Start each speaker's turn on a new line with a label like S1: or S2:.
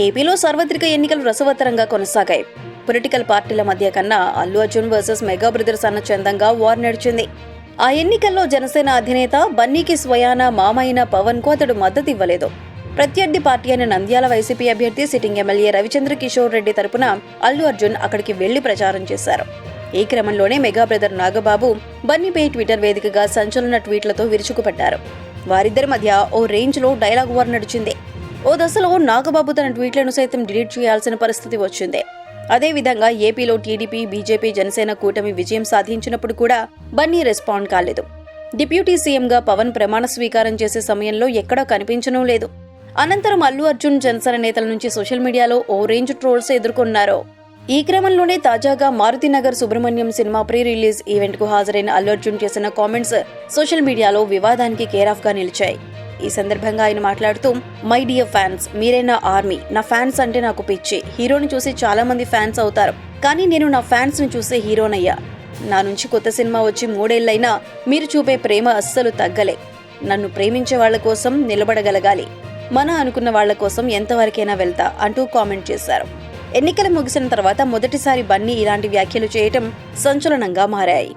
S1: ఏపీలో సార్వత్రిక ఎన్నికలు రసవత్తరంగా కొనసాగాయి. పొలిటికల్ పార్టీల మధ్య కన్నా Allu Arjun versus mega brothers అన్న చందంగా వార్ నడిచింది. ఆ ఎన్నికల్లో జనసేన అధినేత బన్నీకి స్వయాన మామైన పవన్కు అతడు మద్దతు ఇవ్వలేదు ప్రత్యర్థి పార్టీ అయిన నంద్యాల వైసీపీ అభ్యర్థి సిట్టింగ్ ఎమ్మెల్యే రవిచంద్ర కిషోర్ రెడ్డి తరపున అల్లు అర్జున్ అక్కడికి వెళ్ళి ప్రచారం చేశారు. ఈ క్రమంలోనే మెగా బ్రదర్ నాగబాబు బన్నీపై ట్విట్టర్ వేదికగా సంచలన ట్వీట్లతో విరుచుకుపడ్డారు. వారిద్దరి మధ్య ఓ రేంజ్లో డైలాగ్ వార్ నడిచింది. ఓ దశలో నాగబాబు తన ట్వీట్లను సైతం డిలీట్ చేయాల్సిన పరిస్థితి వచ్చింది. అదేవిధంగా ఏపీలో టీడీపీ బీజేపీ జనసేన కూటమి విజయం సాధించినప్పుడు కూడా బన్నీ రెస్పాండ్ కాలేదు. డిప్యూటీ సీఎంగా పవన్ ప్రమాణ స్వీకారం చేసే సమయంలో ఎక్కడా కనిపించడం లేదు. అనంతరం అల్లు అర్జున్ జనసేన నేతల నుంచి సోషల్ మీడియాలో ఓ రేంజ్ ట్రోల్స్ ఎదుర్కొన్నారు. ఈ క్రమంలోనే తాజాగా Maruthi Nagar Subrahmanyam cinema pre release ఈవెంట్కు హాజరైన అల్లు అర్జున్ చేసిన కామెంట్స్ సోషల్ మీడియాలో వివాదానికి కేరాఫ్గా నిలిచాయి. ఈ సందర్భంగా ఆయన మాట్లాడుతూ మై డియర్ ఫ్యాన్స్ మీరే నా ఆర్మీ నా ఫ్యాన్స్ అంటే నాకు పిచ్చి. హీరోని చూసి చాలా మంది ఫ్యాన్స్ అవుతారు. కానీ నేను నా ఫ్యాన్స్ని చూసే హీరోనయ్యా. నా నుంచి కొత్త సినిమా వచ్చి మూడేళ్ళైనా మీరు చూపే ప్రేమ అస్సలు తగ్గలే. నన్ను ప్రేమించే వాళ్ళ కోసం నిలబడగలగాలి. మన అనుకున్న వాళ్ళ కోసం ఎంతవరకైనా వెళ్తా అంటూ కామెంట్ చేశారు. ఎన్నికలు ముగిసిన తర్వాత మొదటిసారి బన్నీ ఇలాంటి వ్యాఖ్యలు చేయటం సంచలనంగా మారాయి.